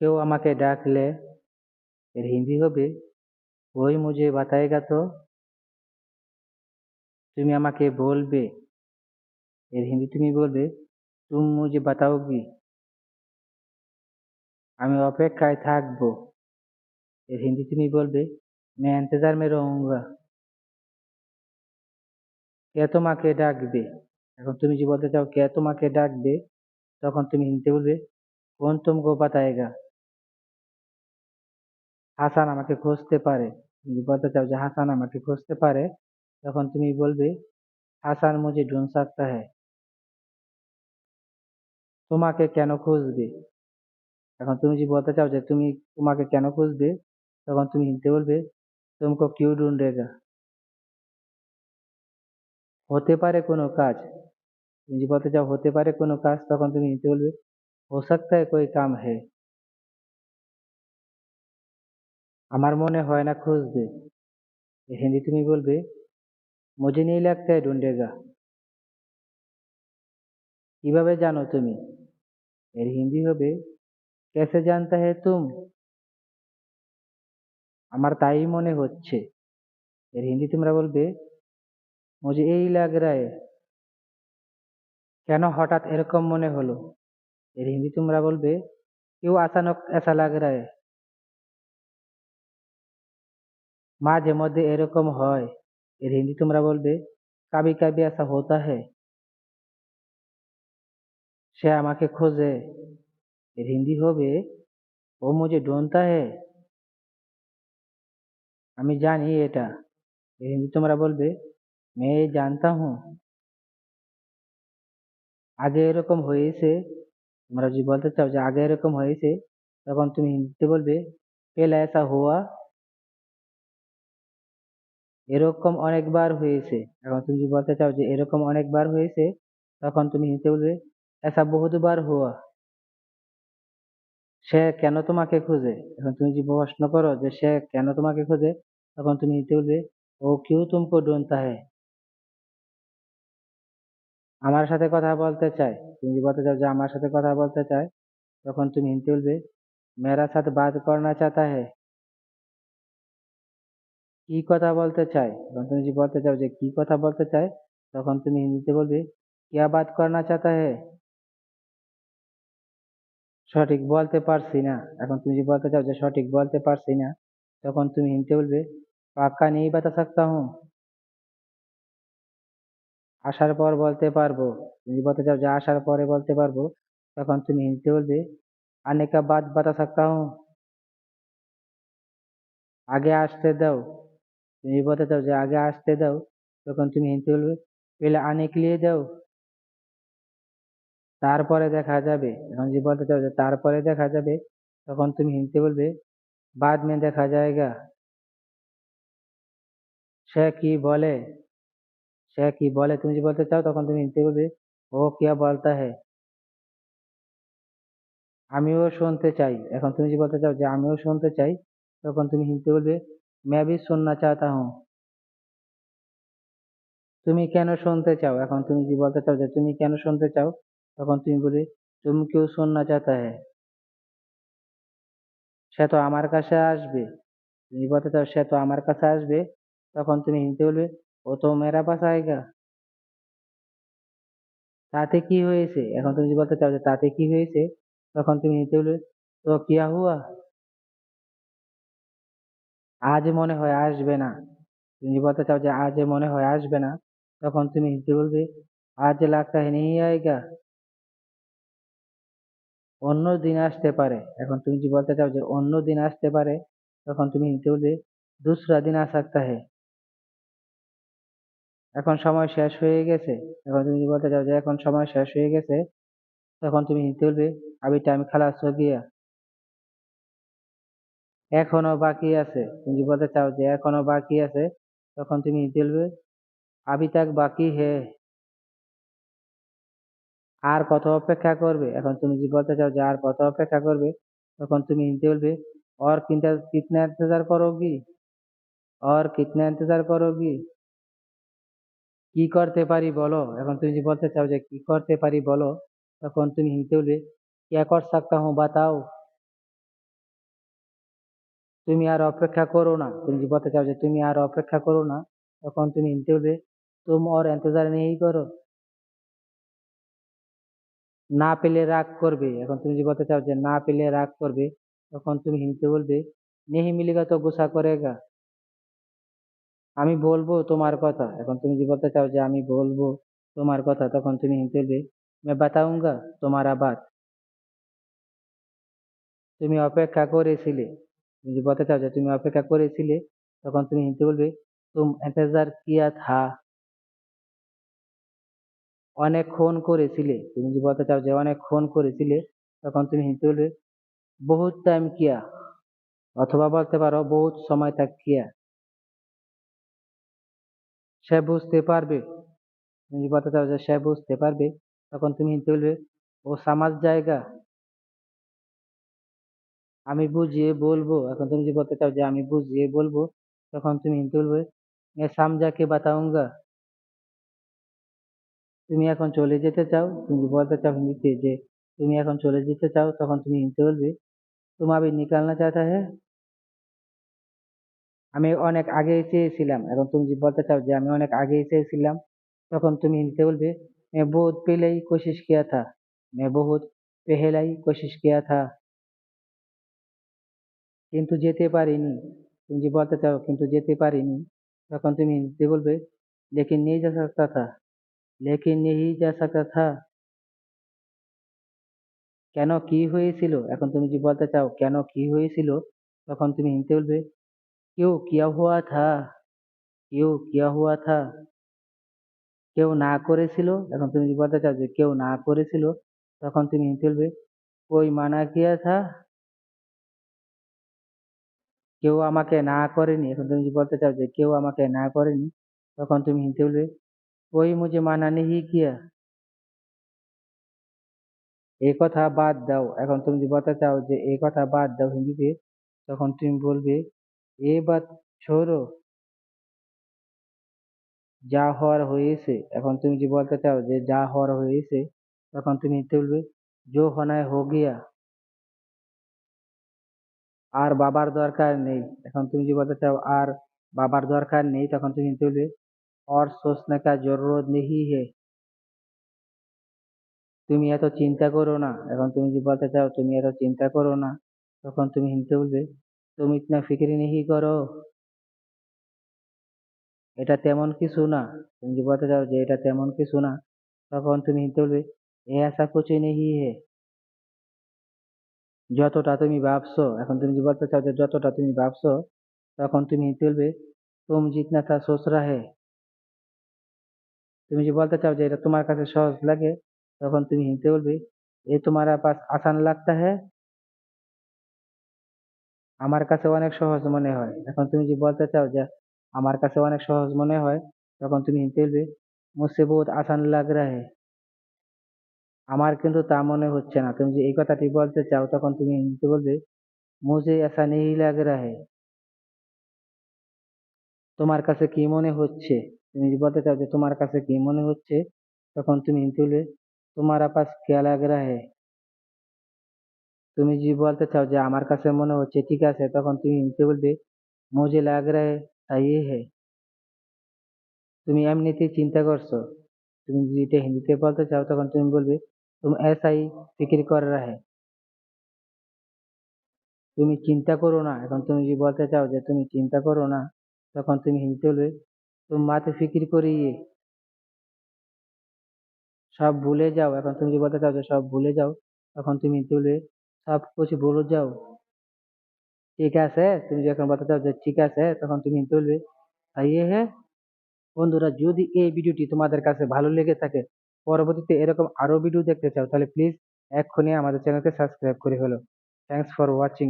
কেউ আমাকে ডাকলে এর হিন্দি হবে ওই মুঝে বাতায়েগা তো তুমি আমাকে বলবে এর হিন্দি তুমি বলবে তুম মুঝে বাতাওগি আমি অপেক্ষায় থাকবো এর হিন্দি তুমি বলবে मैं इंतजार में रहूंगा কে তোমাকে ডাকবে এখন তুমি যে বলতে চাও কে তোমাকে ডাকবে তখন তুমি হিন্দিতে বলবে কোন তুমকো বাতায়েগা হাসান আমাকে খুঁজতে পারে তুমি বলতে চাও যে হাসান আমাকে খুঁজতে পারে তখন তুমি বলবে হাসান মুঝে ঢুন सकता है তোমাকে কেন খুঁজবে এখন তুমি যদি বলতে চাও যে তুমি তোমাকে কেন খুঁজবে তখন তুমি হিন্দিতে বলবে तुमको क्यों ढूंढेगा হতে পারে কোনো কাজ তুমি যদি বলতে চাও হতে পারে কোনো কাজ তখন তুমি হিন্দিতে বলবে हो सकता है कोई काम है আমার মনে হয় না খুঁজবে হিন্দি তুমি বলবে, মজিনি নেই লাগতে ডুন্ডেগা। কীভাবে জানো তুমি? এর হিন্দি হবে, কেসে জানতে হে তুম? আমার তাই মনে হচ্ছে। এর হিন্দি তোমরা বলবে মুঝে এই লাগ রায়। কেন হঠাৎ এরকম মনে হলো? এর হিন্দি তোমরা বলবে, কেউ আচানক এসা লাগ রায়। মাঝে মধ্যে এরকম হয়। এর হিন্দি তোমরা বলবে, কাবি কাবি আসা হতা হে? সে আমাকে খোঁজে। এর হিন্দি হবে, ও মুঝে ডোনতা হে? আমি জানি এটা। এর হিন্দি তোমরা বলবে মেয়ে জানতা হুঁ। আগে এরকম হয়েছে, তোমরা যদি বলতে চাও যে আগে এরকম হয়েছে, তখন তুমি হিন্দিতে বলবে, পেলা এসা হওয়া এরকম অনেকবার হয়েছে। এখন তুমি যদি বলতে চাও যে এরকম অনেকবার হয়েছে, তখন তুমি হিতে বলবে এসা বহুতবার হুয়া। সে কেন তোমাকে খোঁজে? এখন তুমি যদি প্রশ্ন করো যে সে কেন তোমাকে খোঁজে, তখন তুমি হিতে বলবে, ও কিউ তুমকো ডুনতা হ্যায়? আমার সাথে কথা বলতে চায়। তুমি যদি বলতে চাও যে আমার সাথে কথা বলতে চায়, তখন তুমি হিন্দি বলবে, মেরা সাথে বাত করনা চাতা হ্যায়। কি কথা বলতে চায় তখন তুমি যদি বলতে চাও যে কি কথা বলতে চায় তখন তুমি হিন্দিতে বলবে क्या बात करना चाहता है সঠিক বলতে পারছি না এখন তুমি যদি বলতে চাও যে সঠিক বলতে পারছি না তখন তুমি হিন্দিতে বলবে পাক্কা নেই বাতা सकता हूँ আসার পর বলতে পারবো তুমি বলতে চাও যে আসার পরে বলতে পারবো তখন তুমি হিন্দিতে বলবে आने का बाद बता सकता हूँ আগে আসতে দাও তুমি বলতে চাও যে আগে আসতে দাও তখন তুমি হিন্দিতে বলবে পেলে আনে के लिए দাও তারপরে দেখা যাবে এখন যদি বলতে চাও যে তারপরে দেখা যাবে তখন তুমি হিন্দিতে বলবে बाद में দেখা जाएगा সে কি বলে সে কি বলে তুমি যদি বলতে চাও তখন তুমি হিন্দিতে বলবে ও क्या बोलता है আমিও শুনতে চাই এখন তুমি যদি বলতে চাও যে আমিও শুনতে চাই তখন তুমি হিন্দিতে বলবে मैं भी सुनना चाहता हूँ তুমি কেন শুনতে চাও এখন তুমি যদি বলতে চাও যে তুমি কেন শুনতে চাও তখন তুমি বলবে तुम क्यों सुनना चाहता है সে তো আমার কাছে আসবে তুমি বলতে চাও সে তো আমার কাছে আসবে তখন তুমি হিন্দিতে বলবে ও তো মেরা পাস আয়েগা তাতে কি হয়েছে এখন তুমি যদি বলতে চাও যে তাতে কি হয়েছে তখন তুমি হিন্দিতে বলবে তো কিয়া হুয়া আজ মনে হয় আসবে না। তুমি বলতে চাও যে আজ মনে হয় আসবে না, তখন তুমি হিন্দি বলবে? আজ লাগতা হে নিয়ে আয়গা অন্য দিন আসতে পারে। এখন তুমি যদি বলতে চাও যে অন্য দিন আসতে পারে, তখন তুমি হিন্দি বলবে? দুসরা দিন আসতে হে এখন সময় শেষ হয়ে গেছে। এখন তুমি যদি বলতে চাও যে এখন সময় শেষ হয়ে গেছে, তখন তুমি হিন্দি বলবে? আবি টাইম খালাস হয়ে গিয়া এখনো বাকি আছে তুমি যদি বলতে চাও যে এখনো বাকি আছে তখন তুমি হিন্দিতে বলবে अभी तक बाकी है আর কত অপেক্ষা করবে এখন তুমি যদি বলতে চাও যে আর কত অপেক্ষা করবে তখন তুমি হিন্দিতে বলবে और कितना कितना इंतजार करोगी और कितना इंतजार करोगी কি করতে পারি বলো এখন তুমি যদি বলতে চাও যে কি করতে পারি বলো তখন তুমি হিন্দিতে বলবে क्या कर सकता हूँ बताओ তুমি আর অপেক্ষা করো না। তুমি যে চাও যে তুমি আর অপেক্ষা করো না। তখন তুমি ইন্টারভিউ তুমি ওর এন্তজার নিয়েই করো। না পেলে রাগ করবে। এখন তুমি যে বলতে চাও যে না পেলে রাগ করবে। তখন তুমি হিমকে বলবে, নেহি মিলেগা তো গোসা করেগা। আমি বলব তোমার কথা। এখন তুমি যে বলতে চাও যে আমি বলব তোমার কথা। তখন তুমি হিমকে বলবে, মে বাতাউঙ্গা তোমার আবার তুমি অপেক্ষা করেছিলে। তুমি যে বলতে চাও যে তুমি অপেক্ষা করেছিলে, তখন তুমি হিন্দি বলবে, তুম এতেজার কিয়া থা? অনেকক্ষণ করেছিলে। তুমি যে বলতে চাও যে অনেকক্ষণ করেছিলে, তখন তুমি হিন্দি বলবে, বহুত টাইম কিয়া? অথবা বলতে পারো, বহুত সময় থাক কিয়া? সে বুঝতে পারবে। তুমি যে বলতে চাও যে সে বুঝতে পারবে, তখন তুমি হিন্দি বলবে, ও সামাজ জায়গা। আমি বুঝিয়ে বলবো এখন তুমি যদি বলতে চাও যে আমি বুঝিয়ে বলবো তখন তুমি হিন্দিতে বলবে मैं समझा के बताऊंगा তুমি এখন চলে যেতে চাও তুমি যদি বলতে চাও হিন্দিতে যে তুমি এখন চলে যেতে চাও তখন তুমি হিন্দিতে বলবে तुम अभी निकलना चाहता है আমি অনেক আগেই চেয়েছিলাম এখন তুমি যদি বলতে চাও যে আমি অনেক আগেই চেয়েছিলাম তখন তুমি হিন্দিতে বলবে मैं बहुत पहले ही कोशिश किया था मैं बहुत पहले ही कोशिश किया था কিন্তু যেতে পারিনি তুমি যদি বলতে চাও কিন্তু যেতে পারিনি তখন তুমি হিন্দিতে বলবে लेकिन नहीं जा सकता था लेकिन नहीं जा सकता था কেন কি হয়েছিল এখন তুমি যদি বলতে চাও কেন কি হয়েছিল তখন তুমি হিন্দিতে বলবে क्यों किया हुआ था क्यों किया हुआ था কেউ না করেছিল এখন তুমি যদি বলতে চাও যে কেউ না করেছিল তখন তুমি হিন্দিতে বলবে कोई মানা কিয়া থা কেউ আমাকে না করেনি, এখন তুমি বলতে চাও যে কেউ আমাকে না করেনি, তখন তুমি হিন্দি বলবে, ওই মুঝে মানা নেহি কিয়া? এই কথা বাদ দাও। এখন তুমি যদি বলতে চাও যে এই কথা বাদ দাও হিন্দিতে, তখন তুমি বলবে, এ বাদ ছোড়ো, যা হওয়ার হয়েছে। এখন তুমি যদি বলতে চাও যে যা হওয়ার হয়েছে, তখন তুমি হিন্দিতে বলবে জো হনায় হো গিয়া। আর বাবার দরকার নেই এখন তুমি যদি বলতে চাও আর বাবার দরকার নেই তখন তুমি হিন্দিতে বলবে और सोचने का जरूरत नहीं है তুমি এত চিন্তা করো না এখন তুমি যদি বলতে চাও তুমি এত চিন্তা করো না তখন তুমি হিন্দিতে বলবে তুমি ইতনা ফিক্রি नहीं करो এটা তেমন কিছু না তুমি যদি বলতে চাও যে এটা তেমন কিছু না তখন তুমি হিন্দিতে বলবে ऐसा कुछ नहीं है যতটা তুমি ভাবছ, এখন তুমি যে বলতে চাও যে যতটা তুমি ভাবছ, তখন তুমি চলবে তুম জিতনা তা সোচ রাহে। তুমি যে বলতে চাও যে এটা তোমার কাছে সহজ লাগে, তখন তুমি হিনতে বলবে, এ তোমার পাশ আসান লাগতা হে? আমার কাছে অনেক সহজ মনে হয়। এখন তুমি যে বলতে চাও যে আমার কাছে অনেক সহজ মনে হয়, তখন তুমি হিনতে বলবে মুসে বহুত আসান লাগ রা হে। আমার কিন্তু তা মনে হচ্ছে না। তুমি যে এই কথাটি বলতে চাও, তখন তুমি হিন্দিতে বলবে, মুঝে এসা নেই লাগে রাহে তোমার কাছে কি মনে হচ্ছে? তুমি যদি বলতে চাও যে তোমার কাছে কি মনে হচ্ছে, তখন তুমি হিন্দি বলবে, তোমার আপাস কে লাগে রাহে তুমি যদি বলতে চাও যে আমার কাছে মনে হচ্ছে, ঠিক আছে, তখন তুমি হিন্দি বলবে, মুঝে লাগ রাহে তাই ইয়ে হে। তুমি এমনিতেই চিন্তা করছ। তুমি যদি এটা হিন্দিতে বলতে চাও, তখন তুমি বলবে तुम ऐसा ही फिक्र कर रहा है তুমি চিন্তা করো না এখন তুমি যদি বলতে চাও যে তুমি চিন্তা করো না তখন তুমি হিন্দিতে বলবে तुम मत फिक्र करिए সব ভুলে যাও এখন তুমি যদি বলতে চাও যে সব ভুলে যাও তখন তুমি হিন্দিতে বলবে সব कुछ ভুলে যাও ঠিক আছে তুমি যখন বলতে চাও যে ঠিক আছে তখন তুমি হিন্দিতে বলবে सही है বন্ধুরা যদি এই ভিডিওটি তোমাদের কাছে ভালো লেগে থাকে পরবর্তীতে এরকম আরও ভিডিও দেখতে চাও, তাহলে প্লিজ এক্ষুনি আমাদের চ্যানেলকে সাবস্ক্রাইব করে ফেলো। Thanks for watching